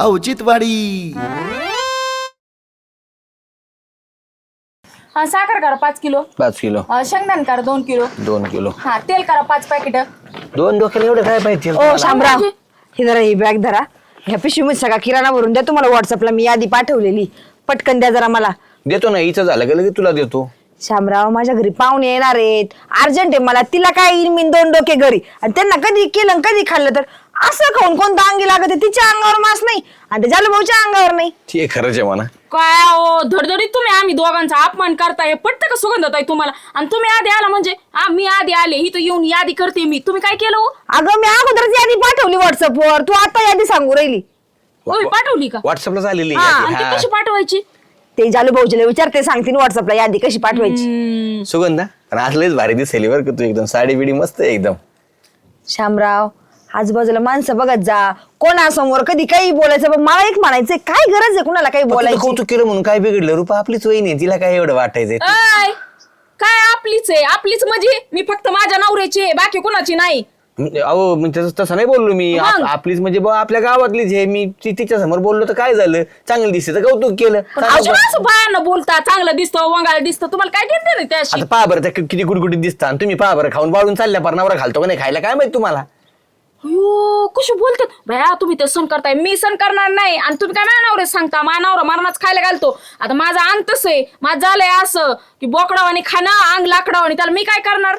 औचित्यवाडी. हा साखर करा पाच किलो. पाच किलो. अं, शेंगदाणे करा दोन किलो. दोन किलो. हा तेल करा पाच पॅकेट दोन डोक्याला एवढे काय पाहिजे ओ शामराव हे जरा ही बॅग धरा. ह्या पिशवीमध्ये सगळा किराणा भरून द्या. तुम्हाला व्हॉट्सअपला मी यादी पाठवलेली. पटकन द्या जरा मला. देतो ना हिचं झालं का लगेच तुला देतो. शामराव माझ्या घरी पाहुणे येणार आहेत. अर्जंट आहे मला. तिला काय येईल मी दोन डोके घरी. आणि त्यांना कधी केलं आणि कधी खाल्लं तर? असं खाऊन कोणतं अंगी लागत? तिच्या अंगावर मास नाही. आणि त्या भाऊच्या अंगावर नाही. ते खरंच आहे. म्हणा काय ओ धडधडीत तुम्ही आम्ही दोघांचा अपमान करताय. पटतं का सुगंध तुम्हाला? आणि तुम्ही आधी आला म्हणजे? हा मी आधी आले ही तर येऊन यादी करते मी. तुम्ही काय केलं हो? अगं मी अगोदरच यादी पाठवली व्हॉट्सअपवर तू आता यादी सांगू राहिली. होय, पाठवली का? व्हॉट्सअपला झालेली हा, यादी, आणि ती हा. कशी पाठवायची? ते जालू भाऊजीला विचारते सांगतील व्हॉट्सअपला यादी कशी पाठवायची. सुगंधा आणि आज लयच भारी दिसेल बरं का तू एकदम. साडी बिडी मस्त आहे एकदम. शामराव आजूबाजूला माणसं बघत जा. कोणासमोर कधी काही बोलायचं पण मला एक म्हणायचंय काय गरज आहे कुणाला काही बोलायची? कौतुक केलं म्हणून काय बिघडलं? रुपा आपलीच वहिनी आहे, तिला काय एवढं वाटायचंय? आय काय आपलीच आहे? आपलीच म्हणजे मी फक्त माझ्या नवऱ्याची आहे बाकी कुणाची नाही. अहो मी तसं तसं नाही बोललो मी. आप- मग? आपलीच म्हणजे बुवा आपल्या गावातलीच आहे. मी ती तिच्या समोर बोललो तर काय झालं? चांगलं दिसते तर कौतुक केलं. पण सांगा अजून बरं. असं बायांना बोलता चांगलं दिसतं वंगाळ दिसतं. तुम्हाला काय घेते नाही त्याशी? आता पहा बरं त्या किती गुडगुडीत दिसतात. आणि तुम्ही पहा बरं खाऊन बाळून चालल्या परनावर घालतो का नाही खायला काय माहीत तुम्हाला? अयो कशी बोलतात? भया तुम्ही ते सण करताय. मी सण करणार नाही. आणि तुम्ही काय मानावर सांगता? मानावर मरणाच खायला घालतो. आता माझं अंग तसं आहे. माझं झालंय असं की बोकडावानी खाणं अंग लाकडावानी. त्याला मी काय करणार?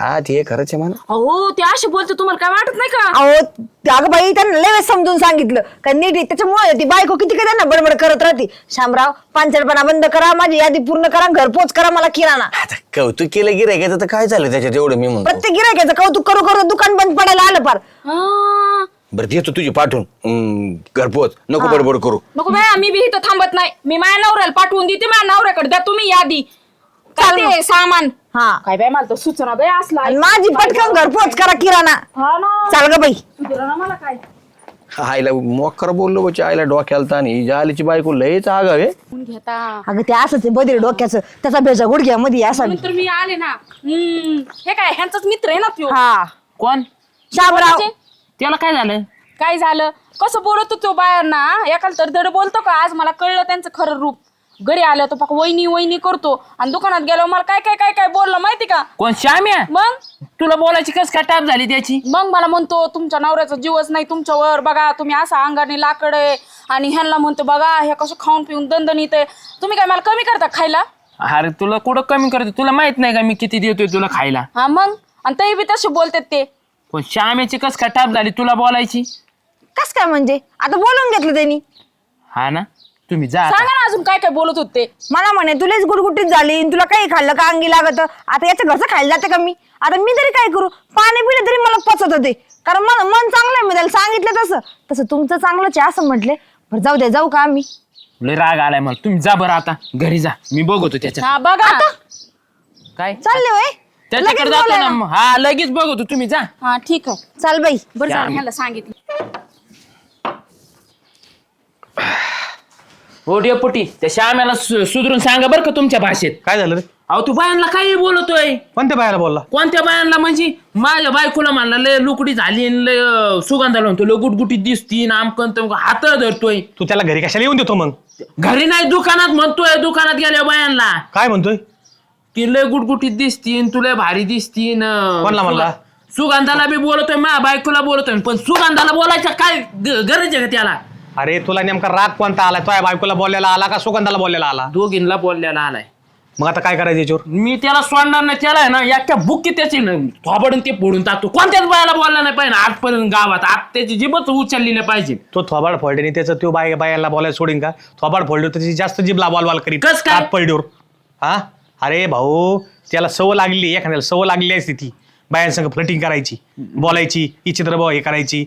हा ते खरंच आहे म्हणा. अहो ते असे बोलते तुम्हाला काय वाटत नाही का? अहो त्या अगं बाई त्यांना लय वेळेस समजून सांगितलं. का नीट आहे. त्याच्यामुळे ती बायको किती काय त्यांना बडबड करत राहते. शामराव पांचडपणा बंद करा माझी यादी पूर्ण करा घरपोच करा मला किराणा. आता कौतुक केलं गिरायकाचं तर काय झालं त्याच्यात एवढं मी म्हणतो? प्रत्येक गिरायकाचं कौतुक करू करू दुकान बंद पडायला आलं पार हा. बरं देतो तुझी पाठवून. हम्म, घरपोच नको बडबड करू. नको बाया मी बी इथं थांबत नाही. मी माझ्या नवऱ्याला पाठवून देते माझ्या नवऱ्याकडे द्या तुम्ही यादी. ते सामान? हा. काय बाय मला तर सुचना बाय असला. आणि माझी पटकन घरपोच करा किराणा. हा ना. चाल ग बाई. सुधरा ना मला काय. आईला मोकर बोललो बच्चा आईला डोक्याला ताण ही जालीची बायको लयच आगावे कोण घेता. अगं ते असंच आहे बदिर डोक्याचं. त्याचा भेजा गुडघ्यामध्ये असा नंतर मी आले ना. हम्म. हे काय ह्यांचाच मित्र आहे ना त्यो हा. कोण? शामराव. कोणाचे? त्याला काय झालं? काय झालं? कसं बोलत होतो बायांना एकाला तर धड बोलतो का? आज मला कळलं त्यांचं खरं रूप. घरी आलं तो पाक वहिनी वहिनी करतो. आणि दुकानात गेलो मला काय काय काय काय बोललं माहिती का? कोण श्याम्या? मग? तुला बोलायची कस काय टाप झाली त्याची? मग मला म्हणतो तुमच्या नवऱ्याचा जीवच नाही तुमच्यावर बघा तुम्ही असं अंगाने लाकड आहे आणि ह्यांना म्हणतो बघा हे कसं खाऊन पिऊन दणदणीत आहे. तुम्ही काय मला कमी करता खायला? अरे तुला कुठं कमी करते? तुला माहीत नाही का मी किती देतोय तुला खायला? हा मग? आणि ते बी तसे बोलतात ते. पण श्याम्याची कस काय टाप झाली तुला बोलायची? कस काय म्हणजे? आता बोलून घेतलं त्यांनी. हा ना? तुम्ही जा आता. सांगा ना अजून काय काय बोलत होते. मला म्हणे तुलाच गुटगुटीत झाली आणि तुला काही खाल्लं का अंगी लागत? आता याच्या घरचं खायला जाते का मी? आता मी तरी काय करू? पाणी पिलं तरी मला पचत होते. कारण मन मन चांगलं आहे मी त्याला सांगितलं तसं. तसं तुमचं चांगलंच आहे असं म्हटले. बरं जाऊ द्या जाऊ का आम्ही? लय राग आलाय मला. तुम्ही जा बरं आता. घरी जा. मी बघतो त्याच्यात. हा बघा. काय? चालले होय? त्याच्याकडे लगेच जातो ना. मग. हा लगेच बघतो. तुम्ही जा. हा ठीक आहे. चाल बाई. बरं झालं ह्याला सांगितलं. हो डेपुटी त्या श्याम्याला सु- सुधरून सांगा बरं का तुमच्या भाषेत. काय झालं रे? अहो तू बायांना काही बोलतोय? कोणत्या बायाला बोलला? कोणत्या बायांना म्हणजे? माझ्या बायकोला म्हणला लय लुकडी झाली आणि लय अं, सुगंधाला म्हणतो लय गुटगुटीत दिसती आमकन तमकं हात धरतोय. तू त्याला घरी कशाला येऊन देतो मग? घरी नाही दुकानात म्हणतोय दुकानात गेल्या बायांना. काय म्हणतोय? ती लय गुटगुटीत दिसतीन तुला भारी दिसतीन अं, कोणला म्हणला? सुगंधाला बी बोलतोय माझ्या बायकोला बोलतोय पण सुगंधाला बोलायचं काय ग- गरज आहे का त्याला? अरे तुला नेमका राग कोणता आला तुझ्या बायकोला बोललेला आला का सुगंधाला बोललेला आला? दोघींना बोललेला आलाय. मग आता काय करायचं याच्यावर? मी त्याला सोडणार नाही त्याला आहे ना एका बुक्की त्याची थोबडून ते फोडून टाकतो. कोणत्याच बायाला बोलला नाही पाहिजे आजपर्यंत गावात. आज त्याची जीबच उचलली नाही पाहिजे. तो थोबाड फोल्डेनी त्याचं तो बाय बायाला बोलायला सोडीन का? थोबाड फोल्डर त्याची जास्त जीभ लावाल वाल करीत. कस काय? हात पलडीवर हा? अरे भाऊ त्याला सवय लागली एखाद्याला सवय लागली असते ती. बायांसंग फ्लटिंग करायची बोलायची इच्छित्र भाऊ हे करायची.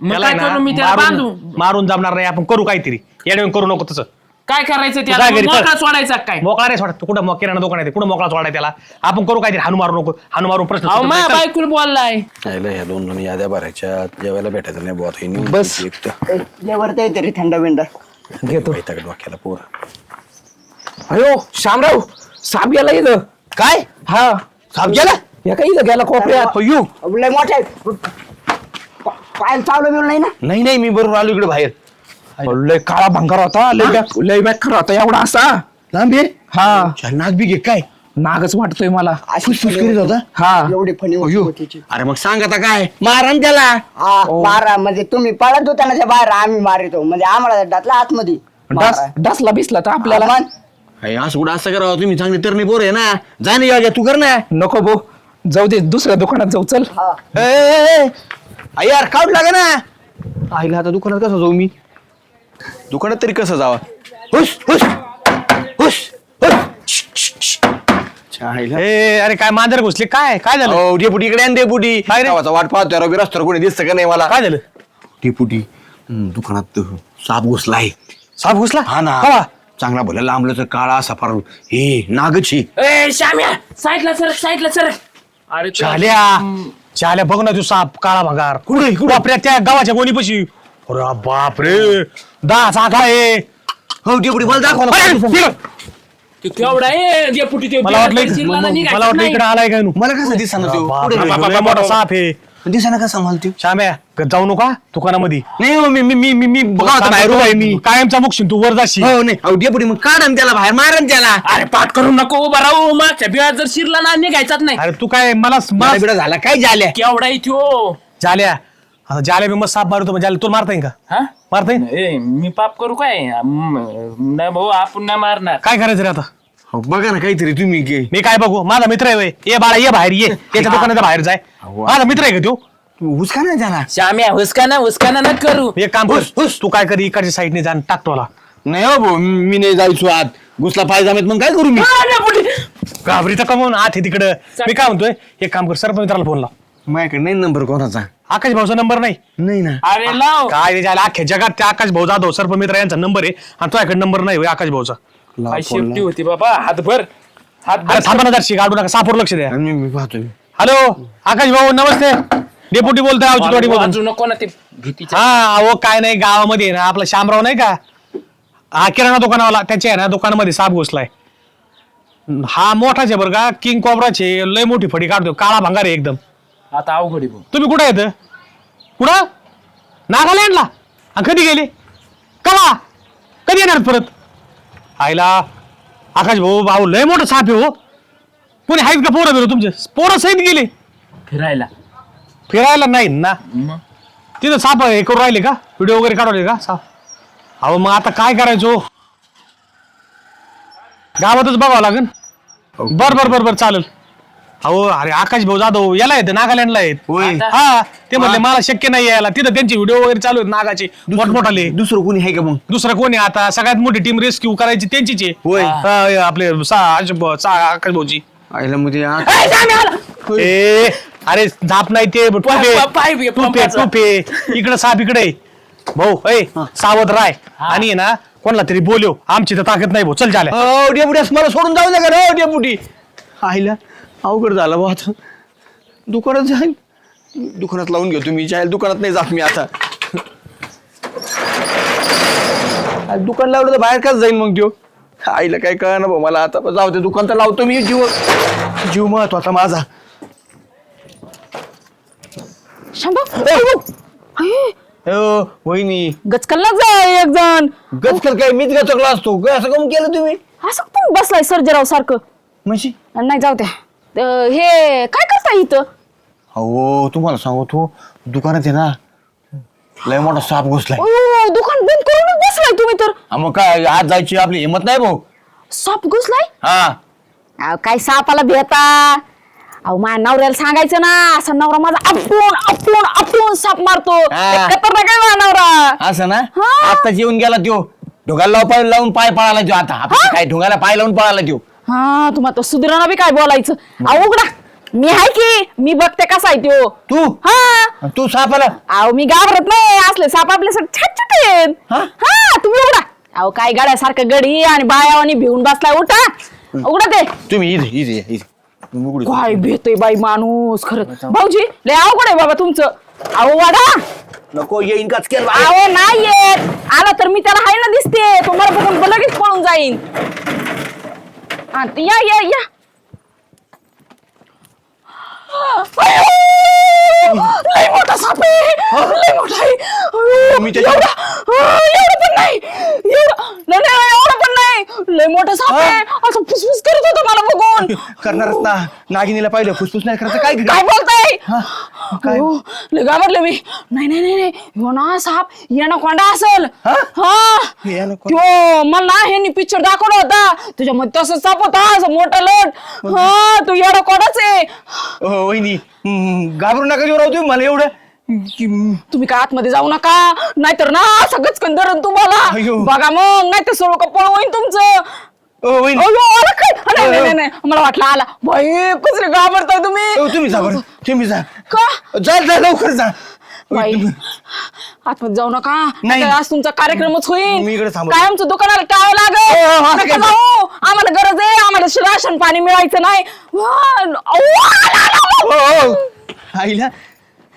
मग त्याला काय आहे ना, करू मी त्याला मारून- बांधू? मारून जमणार नाही आपण. करू काहीतरी. येणं करू नको तसं. काय करायचं जा त्याला चल. मोकळा सोडायचा काय? मोकळा रे सोडा तू कुठं किराणा दुकान आहे कुठं मोकळा सोडा त्याला? आपण करू काहीतरी. हानू मारू नको. हानू मारून प्रश्न अहो सुटत नाही. माझ्या चल. बायकोला बोललाय. ह्या दोन दोन याद्या भरायच्या. जेवायला भेटायचं नाही बुवा. हे नेऊन बस. एकटं. लेवर तरी थंड बिंड. घेतो. वैताग डोक्याला पोर. अयो शामराव साप गेला इथं. काय? हा. साप गेला? या काय इथं गेला कोपऱ्यात. अय्यो लय मोठे पाय चावलं बिवलं नाही ना? नाही नाही मी बरोबर आलो इकडे बाहेर. लय काळा भंगार होता लय बॅक लय बॅक खरा होता एवढा असा. लांबे हा. नाग बी घे काय? नागच वाटतोय मला. फुसफुस करीत होता. हा. एवढी फणी अयो. अरे मग सांग आता काय? मारा ना त्याला. हा मारा म्हणजे तुम्ही पळत होता ना त्या बाहेर आम्ही मारितो. म्हणजे आम्हाला डातला आतमध्ये डास मारा. डासला बिसला तर आपल्याला. असं कुठं असं करावं? तुम्ही चांगली तरणी पोर आहे ना. जा ना योग्य तू कर ना. नको भाऊ. जाऊ दे दुसऱ्या दुकानात जाऊ चल. हा. ए, ए, ए. यार काढ लागा ना. आईला आता दुकानात कसं जाऊ मी? दुकानात तरी कसं जावा? हुश हुश हुश हुश. श, श, श. अच्छा, आईला. ए अरे काय मांजर घुसले? काय काय झालं? अहो, डेपुटी इकडे आण डेपुटी. काय रे? गावाचा वाट पाहतोय रवी रस्त्यावर कोणी दिसतं का नाही मला? काय झालं? डेपुटी हम्म, दुकानात साप घुसलाय साप घुसला? हा ना. कवा? चांगला भला लांबलं तर काळा सफार हे नागची. ए श्याम्या साईडला सर साईडला सर अरे तू- चाल्या बघ ना तू साप काळा भंगार. कुठे बापरे त्या गावाच्या गोणीपाशी. अरे बापरे दहा चाका आहे. हो डेपुटी मला दाखवा ना. अरे, तिकडं. तू केवढा आहे? डेपुटी ते मला वाटलं मला वाटलं नाही. इकडे आलाय काय नू? मला कसं तो? बापरे, लय मोठा साप आहे. दिसना का सांभाळतो श्याम्या ग- जाऊ नका दुकानामध्ये. नाही हो, मी मी मी मी मी गावात बाहेर उभा आहे मी. कायमचा मुक्षीन तू वर जाशील. हो नाही. अहो डेपुटी मग काढा ना त्याला बाहेर मारा ना त्याला. अरे पाठ करू नको उभा राहू. मागच्या बिहार जर शिरला ना निघायचाच नाही. अरे तू काय मला मला मला बिडा झाला. काय झाल्या? केवढा त्यो झाल्या. आता झाल्या मी मस्त साप मारतो म्हणजे तू मारता येईल का? हा? मारता येईल ए मी पाप करू काय? म- नाही भाऊ आपण नाही मारणार. काय करायचं रे आता? हो, बघा ना काहीतरी तुम्ही के. मी काय बघू? माझा मित्र आहे. ये बाळा ये बाहेर ये. त्याच्या दुकानाच्या बाहेर जाय. माझा मित्र आहे का तू? हुसका ना त्याला. श्याम्या हुसकाना हुसकाना न करू. एक काम कर. तू काय कर इकडच्या साईडने जा आणि टाक मला नाही हो भाऊ मी नाही जायचो आत. घुसला पाहिजे मग काय करू मी? घाबरी तर कमवून आत आहे तिकडं. मी काय म्हणतोय? एक काम कर सरपंच मित्राला फोन लाव. माझ्याकडे नाही नंबर कोणाचा. आकाश भाऊचा नंबर नाही. नाही ना. अरे लाव. काय अख्ख्या जगात त्या आकाश भाऊ जाधव सर्प मित्र यांचा नंबर आहे. आणि तुझ्याकडे नंबर नाही होय आकाश भाऊचा. काय शेपटी होती बाबा. हातभर. हातभर थांबा ना जरशी काढू नका. सापोर लक्ष द्या. मी मी पाहतोय हॅलो आकाश भाऊ नमस्ते. डेप्युटी बोलतोय औचितवाडी नको ना ते भीतीच्या हा अहो काय नाही गावामध्ये आहे ना आपला शामराव नाही का? हा किराणा दुकानावाला त्याच्या आहे ना दुकानामध्ये साप घुसलाय. हा मोठाचे बरं का किंग कोबराचे लय मोठी फडी काढतो काळा भंगार आहे एकदम. आता अवघड आहे भाऊ. तुम्ही कुठे येत कुठं? नागालँडला. कधी गेले? कवा? कधी येणार परत? आईला आकाश भाऊ भाऊ लय मोठं साप आहे हो. कोणी आहेत का पोरं बिरं तुमचे? पोरं सहित गेले. फिरायला. फिरायला नाही ना. मग? तिथं साप हे करून राहिले का? व्हिडिओ वगैरे काढवले का? साप. अहो मग आता काय करायचो? गावातच बघावं लागेल. बर बर बर बर चालेल. अहो अरे आकाश भाऊ जाधव याला येतं नागालँडला आहेत. होय. हा ते म्हणले मला शक्य नाही यायला. तिथं त्यांचे व्हिडिओ वगैरे चालू आहेत नागाचे. मोठमोठाले. दुसरं कोणी आहे का मग? दुसरं कोणी आता? सगळ्यात मोठी टीम रेस्क्यू करायची त्यांचीच आहे. होय. आपले सा- सा- आकाश भाऊची आईला मध्ये आ- ए अरे झाप नाही ते टोपे. पा- पाय बी- टोपे पंपाचं. टोपे. इकडं साप इकडे. भाऊ ऐ सावध राय. आणि ना कोणाला तरी बोलव. आमची तर ताकद नाही भाऊ. चल झाल्या हो डेपुटी असं मला सोडून जाऊ नका हो डेपुटी. आईला. अवघड झालं बा आता. दुकानात जाईल दुकानात लावून घेतो मी. जाईल दुकानात नाही जात मी आता. आज दुकान लावलं तर बाहेर काच जाईल मग त्यो. आईला काय कळणार भाऊ मला आता पण जाऊ दे. दुकान तर लावतो मी जीव. जीव महत्त्वाचा माझा. शांबा हो. वहिनी. गचकलला जा एक जण. गचकल काय? मीच गचकला असतो. काय असं कम केलं तुम्ही? असं तुम्ही बसलाय सर्जेराव सारखं? म्हणजे नाही जाऊ द्या. अं, हे काय करता इथं? हो तुम्हाला सांगतो दुकानात आहे ना लय मोठा साप घुसलाय. अयो, दुकान बंद करूनच बसलाय तुम्ही तर. हा, मग काय आज जायची आपली हिंमत नाही भाऊ? साप घुसलाय? हा. अहो, काय सापाला भेटा? अहो माझ्या नवऱ्याला सांगायचं ना असा नवरा माझा आपण आपण आपण साप मारतो. हा. खतरनाक माझा नवरा. असं ना? हा. आता जेवून गेला त्यो. ढोगाला लाव पाय लावून पाय पळाला त्यो आता काय ढोगाला पाय लावून पळाला त्यो. हा तुम्हाला तर सुधीराना बी काय बोलायचं? अहो उघडा. मी आहे की? मी बघते कसा आहे त्यो तू? हा. तू सापाला? अहो मी घाबरत नाही. असले साप आपल्यासाठी छट छट आहेत हा? हा तुम्ही उघडा. अहो काय गाड्यासारखं गडी आणि बायावानी भिवून बसलाय. उठा. उघडा ते. तुम्ही इथे इथे या, इथे. तुम्ही उघडू. काय भेटतोय बाई माणूस. खरं. भाऊजी लय अवघड आहे बाबा तुमचं. अहो वाडा. नको येईन काच केलं. अहो नाही येत. आला तर मी त्याला हाय ना दिसते तुम्हाला बघून लगेच पळून जाईन. हा, ते या या या अयो! लय मोठा साप आहे लय मोठा आहे अयो, मी त्याच्या- एवढा- अं, एवढं पण एवढं नाही, नाही, एवढं पण नाही लय मोठा साप आहे असं फुसफुस करत होतं मला बघून करणारच ना नागिनीला पाहिलं फुसफुस नाही करायचं काय काय बोलताय काय? हो, लय घाबरले मी. नाही नाही नाही नाही. ह्यो ना साप. येणा कोंडा असेल. हा? हा. मला ना ह्यांनी पिक्चर दाखवला होता. तुझ्यामध्ये तसं साप होता असं मोठा लोट. हा तू येणा कोंडाच आहे. हो वहिनी. हम्म, घाबरू नका राव तुम्ही मला एवढं. की, हम्म, तुम्ही काय आतमध्ये जाऊ नका. नाहीतर ना सगळंच कंदर तुम्हाला. अय्यो. बघा मग नाहीतर सर्व कपळ होईन तुमचं. ओ वहिनी. अय्यो, आला काय? नाही, नाही, नाही, नाही. मला वाटलं आला. बाई कसले घाबरताय तुम्ही? ओ, तुम्ही जा बरं. तुम्ही जा. का? जा जा लवकर जा. बाई आतमध्ये जाऊ नका. नाही. आज तुमचा कार्यक्रमच मी होईल इकडे थांबतो. काय आमचं दुकानाला टाळं हो, हो, लागल नका काय? जाऊ आम्हाला गरज आहे. आम्हाला राशन पाणी मिळायचं नाही. वा, आला, आला, हो. हो. आईला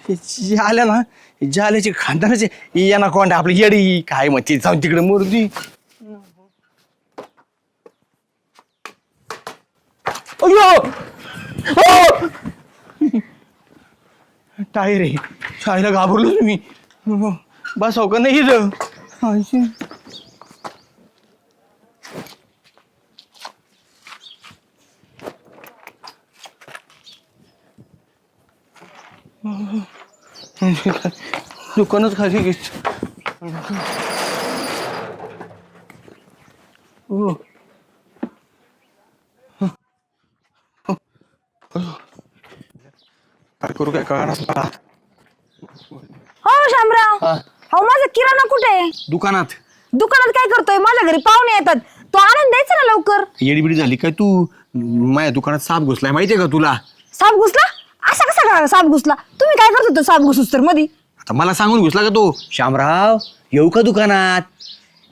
हे जे आल्या ना हे जे आल्याचे खानदानाचे यांना कोंडा आपली येडी काय मग ती जाऊन तिकडे मोरदी. अयो टायर आहे शाळेला घाबरलो तुम्ही बस हो का नाही आईशी. दुकानच खाली घेत हो. करू काय कळणार हो शामराव. हो. माझा किराणा कुठे आहे? दुकानात. दुकानात काय करतोय? माझ्या घरी पाहुणे येतात. तो आणून द्यायचा ना लवकर. येडीबिडी झाली काय तू? माझ्या दुकानात साप घुसलाय माहितीये का तुला? साप घुसला? असा कसा काय साप घुसला? तुम्ही काय करत होतो साप घुसूस तर मधी? आता मला सांगून घुसला का तो? श्यामराव येऊ का दुकानात?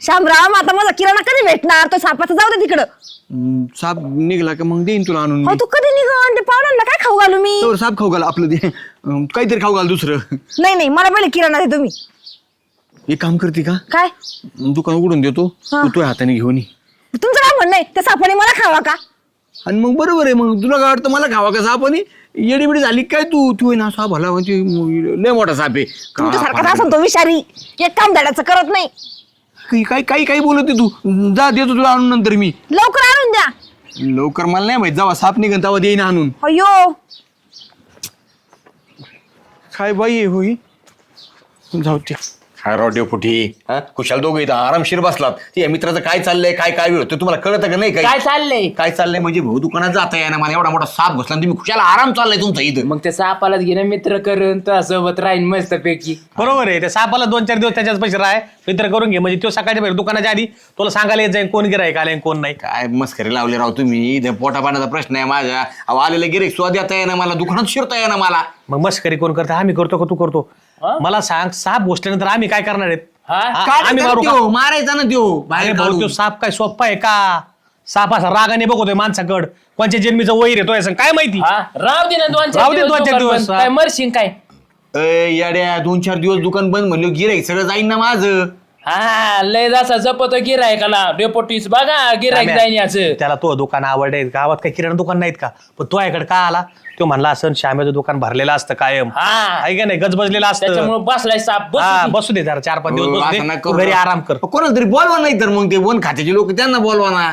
शामराव आता माझा किराणा कधी भेटणार? तो सापाचा जाऊ दे तिकडं. हम्म, साप निघला का मग देईन तुला आणून हो मी. तू कधी निघून ते पाहुण्यांना काय खाऊ घालू मी? तोवर साप खाऊ घाल आपलं अं, काहीतरी खाऊ घाल दुसरं. नाही नाही मला पहिले किराणा दे तुम्ही. एक काम करते का? काय? दुकान उघडून देतो. हा. तू तुझ्या हाताने घेऊन ये. तुमचं काय म्हणणं आहे? त्या सापाने मला खावा का? आणि मग बरोबर आहे मग तुला काय वाटतं मला खावा का साप आणि येडीबिडी झाली काय तू? तू आहे ना साप भला म्हणजे लय मोठा साप आहे. तुमच्यासारखाच असं तो विषारी. एक काम धडाचं करत नाही. काही काही काही बोलत तू. जा देतो तुला आणून नंतर मी. लवकर आणून द्या. लवकर मला नाही माहीत. जेव्हा साप निघन तेव्हा देईन आणून. अयो काय बाई होई जाऊ ते रॉडिओ फुटी. हा? कुशाल दोघं इथं आरामशीर बसलात. ते या मित्राचं काय चाललंय काय काय वेळ? तुम्हाला कळत का नाही काय काय चाललंय? काय चाललंय? म्हणजे भाऊ दुकानात जाता येणार मला एवढा मोठा साप घुसला आणि तुम्ही खुशाला आराम चाललाय तुमचा इथं. मग त्या सापालाच घेणं मित्र करून तो सोबत राहीन मस्त पैकी बरोबर आहे. त्या सापाला दोन चार दिवस त्याच्याच पैसे राह मित्र करून घे. म्हणजे तो सकाळच्या बाहेर दुकानाच्या आधी तुला सांगायला येत जाईल कोण गिरायक आले आणि कोण नाही. काय मस्करी लावली राव तुम्ही? इथे पोटा पाण्याचा प्रश्न आहे माझ्या अहो आलेले गिरेक स्वाद येता येणार मला. दुकानात शिरता येणार मला. मग मस्करी कोण करते? आम्ही करतो का तू करतो? मला सांग साप घुसल्यानंतर आम्ही काय करणार आहेत हा? हा, काय आम्ही करता मारू का त्यो? मारायचा ना अरे बाहेर भाऊ काढून. तो साप काय सोप्पा आहे का साप असा रागाने बघतोय माणसाकड कोणच्या जन्मीचं वैर येतोय असं काय माहिती हा राव दे ना दोन राहू चार दे दोन चार दुकान दिवस, बंद. हा. काय मरशील काय येड्या दोन चार दिवस दुकान बंद म्हणलं गिराईक सगळं जाईन ना माझं हा लय जसा जपतो गिरायकाला डेपोटीस बघा गिरायक जाईन याचं त्याला तो दुकान आवडे गावात काही किराणा दुकान नाहीत का? पण तो याकडे का आला? तो म्हणला असं श्यामेचं दुकान भरलेलं असतं कायम. हा. आहे का नाही? गजबजलेलं असतं. त्याच्यामुळे बसलाय साप हा बस दे जरा चार पाच हो, दिवस बसू असं दे नका तू करू. घरी. आराम कर. कोणाला तरी बोलवा नाही तर मग ते वन खात्याचे लोक त्यांना बोलवा ना.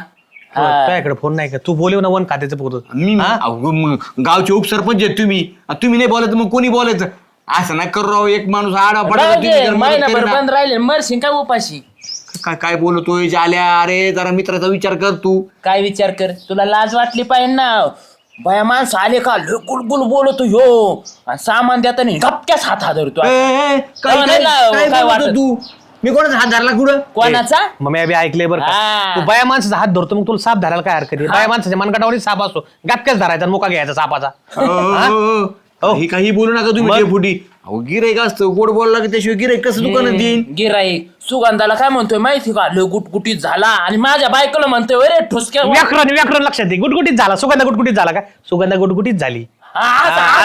तुझ्याकडे फोन नाही का? तू बोलव ना वन खात्याचं पोत मी अहो, मग गावचे उपसरपंच आहेत तुम्ही. तुम्ही नाही बोलायचं मग कोणी बोलायचं? असं नाही करू राव एक माणूस आडा पडा राहू दे, महिनाभर. बंद राहिले मरशील काय उपाशी? काय काय बोलतोय जाल्या? अरे जरा मित्राचा विचार कर तू. काय विचार कर? तुला लाज वाटली पाहिजे ना. बया माणसं आले का लय गुलगुल बोलतो ह्यो आणि सामान देताना गपक्याच हात हादरतो. ए, ए, काय नाही काय लाव, काय काय बोलतो वाटत? तू? मी कोणाचा हात धरला कुठं? कोणाचा? मग मी बी ऐकलंय बरं का? हा. तू बाया माणसाचा हात धरतो मग तुला साप धरायला काय हरकत आहे? बाया माणसाच्या मनगटावरही साप असतो गपक्याच धरायचा आणि मुका घ्यायचा सापाचा. हो, हो, हो. काही काही बोलू नका तुम्ही मग? डेपुटी अहो गिराईक असतं गोड बोलला की त्याशिवाय गिराईक कसं दुकानात देईन गिराईक सुगंधाला काय म्हणतोय माहिती का? लय गुटगुटीत झाला आणि माझ्या बायकोला म्हणतोय अरे ठुसक्या व्याकरण व्याकरण लक्षात दे. गुटगुटीत झाला. सुगंधा गुटगुटीत झाला काय सुगंधा गुटगुटीत झाली. हा, असं- हा.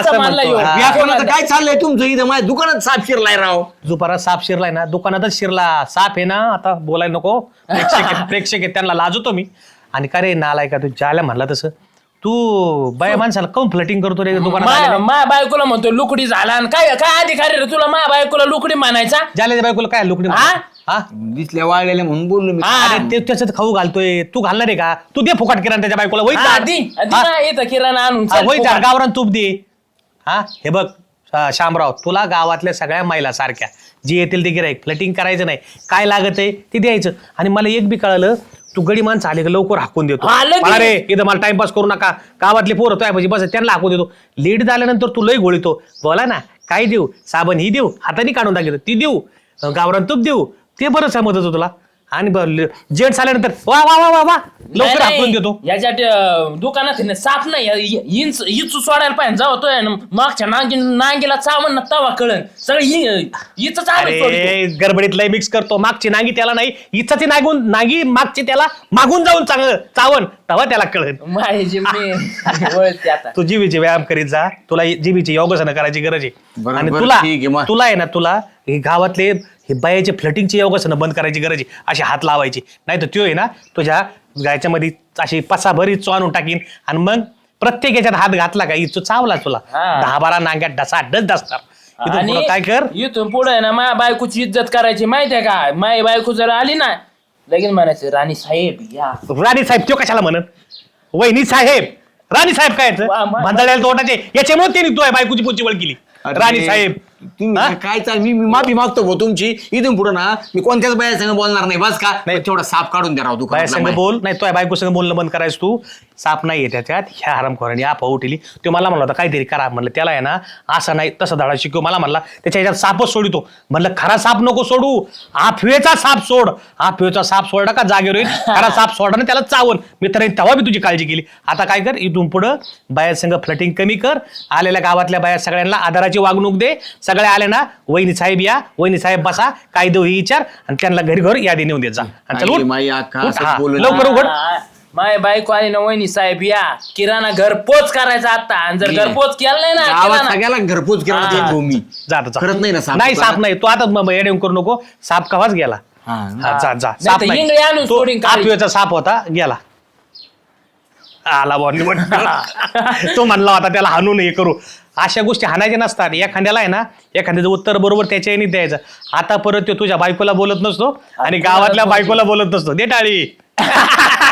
हा. व्याकरणाचं काय चाललंय तुमचं इथं? माझ्या दुकानात साप शिरलाय राव. जुपारा साप शिरलाय ना दुकानातच शिरला. साप आहे ना आता बोलायला नको. प्रेक्षक आहेत, प्रेक्षक आहेत त्यांना लाजवतो मी. आणि का रे नालाय का तू ज्याला म्हणला तसं. तू बाया माणसाला काऊन फ्लटिंग करतो रे दुकानात मा- आलेल्या? बायकोला म्हणतोय लुकडी झाला आणि काय काय अधिकारी रे तुला? माझ्या बायकोला लुकडी म्हणायचा? ज्याला त्या बायकोला काय लुकडी हा? हा? दिसल्या वाळलेल्या म्हणून बोललो मी. अरे ते त्याच्यात खाऊ घालतोय. तू घालणार आहे का? तू दे फुकट किराणा त्याच्या बायकोला होईल हा, दी. दी ना किराणा आणून चल, होईल फुकट. गावरान तूप दे. हा? हे बघ अं, शामराव तुला गावातल्या सगळ्या महिला सारख्या जी येतील ते गिराईक फ्लटिंग करायचं नाही. काय लागत आहे ते द्यायचं. आणि मला एक बी कळालं तू गडी माणसं आले का लवकर हाकून देतो. हा, लगेच. मला रे इथं मला टाइमपास करू नका. गावातले पोरं तो आहे बस त्यांना हाकून देतो. लेट झाल्यानंतर तू लय घोळीतो बोला ना काय देऊ? साबण ही देऊ? हाताने काढून टाकतो ती देऊ? गावरान तूप देऊ? ते बरं समजत होतं तुला. आणि जेंट्स आल्यानंतर वा वा वा वा वा. लवकर नाही, हाकून नाही. देतो. याच्यात अं, दुकानात आहे ना साप नाही. या- इंच इचू सोडायला पाहिजे. जाऊ तो आहे ना मागच्या नांगी नांगीला चावण ना तवा कळण. सगळं इच अरे गडबडीत लय मिक्स करतो. मागची नांगी त्याला नाही. इच्छाची नागून नांगी मागची त्याला मागून जाऊन चांगलं चावण. तेव्हा त्याला कळेल माझी मी ओळखते आता. तू जीबीचे व्यायाम करीत जा. तुला जीबीची योगासनं करायची गरज आहे. बरं, आणि बरं, तुला ठीक आहे मग. तुला आहे ना तुला हे गावातले हे बायाचे फ्लटिंगची योगासनं बंद करायची गरज आहे. अशी हात लावायची. नाही तर त्यो आहे ना तुझ्या गायच्यामध्ये अशी पसाभरी आणून टाकीन. आणि मग प्रत्येक याच्यात हात घातला का इच्छू चावला तुला. हा. दहा बारा नांग्यात डसा डस डसणार इथून पुढं काय कर? इथून पुढे ना माझ्या बायकोची इज्जत करायची माहितीये का? माझी बायको जर आली ना लगेच म्हणायचं राणी साहेब या. राणी साहेब तो कशाला म्हणत? वहिनी साहेब राणी साहेब काय वा. भांदळ्याला तोटाचे याच्यामुळे त्यांनी तो बायकोची पोची वळ केली. अरे, राणी साहेब? तुम्ही काय चाल मी मी माफी मागतो भाऊ तुमची. इथून पुढे ना मी कोणत्याच बाया संग बोलणार नाही बस का? नाही. तेवढा साप काढून द्या राव बाया संग. बोल. नाही तो बायको संग बोलणं बंद करायचं तू. साप नाही त्याच्यात ह्या हरामखोरांनी आपा उठली. तो मला म्हणला होता काहीतरी करा. म्हणलं त्याला आहे ना असं नाही तसं धडा शिकव. मला म्हणला त्याच्या ह्याच्यात सापच सोडितो. म्हणलं खरा साप नको सोडू. आफवेचा साप सोड. आफवेचा साप सोडला का जागेवर येईल? खरा साप सोडा ना त्याला चावल मी तर तेव्हा मी तुझी काळजी केली. आता काय कर इथून पुढं बाया संग फ्लटिंग कमी कर. आलेल्या गावातल्या बाया सगळ्यांना आधाराची वागणूक दे. सगळ्या आल्या ना वहिनी साहेब या वहिनी साहेब बसा काय देऊ हे विचार आणि त्यांना घरी घर यादी नेऊन देत जा. आणि चल आई, उठ. माई, अक्का, उठ, असं हा. बोलू नका. लवकर उघड. माय बायको आली ना वहिनी साहेब या. किराणा घरपोच करायचा आता. आणि जर घरपोच केला नाही ना गावात किराणा. सगळ्याला घरपोच भाऊ मी जा करत नाही ना साप नाही? साप नाही. तो आता येऊन करू नको. साप कवाच गेला. हा. हा, जा जा. नाही साप तर नाही. इंगळे आणून तो सोडीन काळी. आठवीचा साप होता गेला. आला बॉन्डी तो म्हणला होता त्याला हाणून हे करू. अशा गोष्टी हाणायच्या नसतात. एखाद्याला आहे ना एखाद्याचं उत्तर बरोबर त्याच्या याने द्यायचं. आता परत तो तुझ्या बायकोला बोलत नसतो आणि गावातल्या बायकोला बोलत नसतो. दे टाळी.